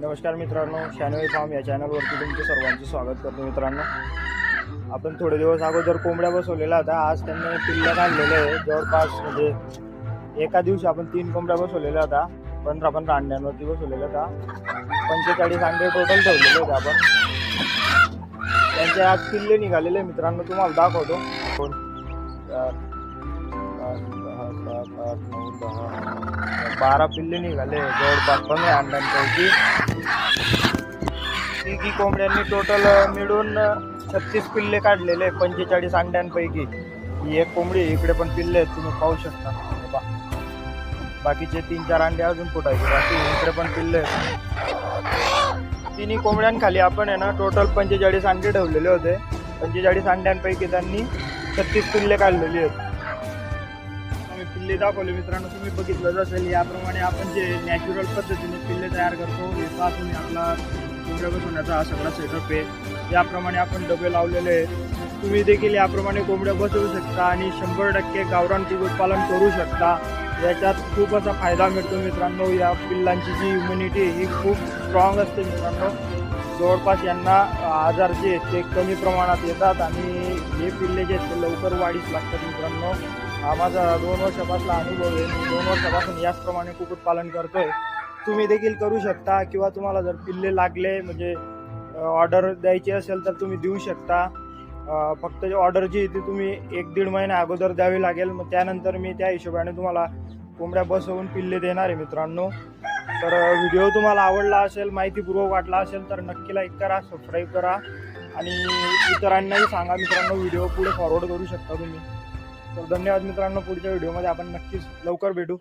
नमस्कार मित्रांनो शानवे फार्म या चॅनलवरती तुमचं सर्वांचे स्वागत करतो मित्रांनो. आपण थोडे दिवस अगोदर कोंबड्या बसवलेल्या होत्या. आज त्यांनी पिल्ल्या काढलेले आहे. जवळपास म्हणजे एका दिवशी आपण तीन कोंबड्या बसवलेल्या होत्या. पंधरा पंधरा अंड्यांवरती बसवलेल्या होत्या. पंचेचाळीस अंडे टोटल ठेवलेले होते आपण. त्यांचे आज पिल्ले निघालेले आहे मित्रांनो तुम्हाला दाखवतो. दोन बारा पिल्ले निघाले. जवळपास पंधरा अंड्यांपैकी. तिघी कोंबड्यांनी टोटल मिळून छत्तीस पिल्ले काढलेले पंचेचाळीस अंड्यांपैकी. ही एक कोंबडी इकडे पण पिल्ले आहेत तुम्ही पाहू शकता. बाकीचे तीन चार अंडे अजून फुटायचे बाकी इकडे पण पिल्ले आहेत. तिन्ही कोंबड्यांखाली आपण आहे ना टोटल पंचेचाळीस अंडे ठेवलेले होते. पंचेचाळीस अंड्यांपैकी त्यांनी छत्तीस पिल्ले काढलेली आहेत. किल्ले पिल्ले दाखवले मित्रांनो तुम्ही बघितलं असेल याप्रमाणे आपण जे नॅचरल पद्धतीने पिल्ले तयार करतो हे तुम्ही आपला कोंबड्या बसवण्याचा हा सगळा सेटअप आहे. याप्रमाणे आपण डबे लावलेले आहेत. तुम्ही देखील याप्रमाणे कोंबड्या बसवू शकता आणि शंभर टक्के गावरान पीक उत्पादन करू शकता. याच्यात खूप असा फायदा मिळतो मित्रांनो या पिल्लांची जी इम्युनिटी ही खूप स्ट्रॉंग असते मित्रांनो. जवळपास यांना आजार जे आहेत ते कमी प्रमाणात येतात आणि हे पिल्ले जे आहेत ते लवकर वाढीस लागतात मित्रांनो. हा माझा दोन वर्षापासला अनुभव आहे. मी दोन वर्षापासून याचप्रमाणे कुक्कुटपालन करतोय. तुम्ही देखील करू शकता किंवा तुम्हाला जर पिल्ले लागले म्हणजे ऑर्डर द्यायची असेल तर तुम्ही देऊ शकता. फक्त ऑर्डर जी ती तुम्ही एक दीड महिन्या अगोदर द्यावी लागेल. मग त्यानंतर मी त्या हिशोबाने तुम्हाला कोंबड्या बसवून पिल्ले देणार आहे मित्रांनो. तर व्हिडिओ तुम्हाला आवडला असेल माहितीपूर्वक वाटला असेल तर नक्की लाईक करा सबस्क्राईब करा. आणि इतरांनाही सांगा मित्रांनो व्हिडिओ पुढे फॉरवर्ड करू शकता तुम्ही. तर धन्यवाद मित्रांनो पुढच्या व्हिडिओमध्ये आपण नक्कीच लवकर भेटू.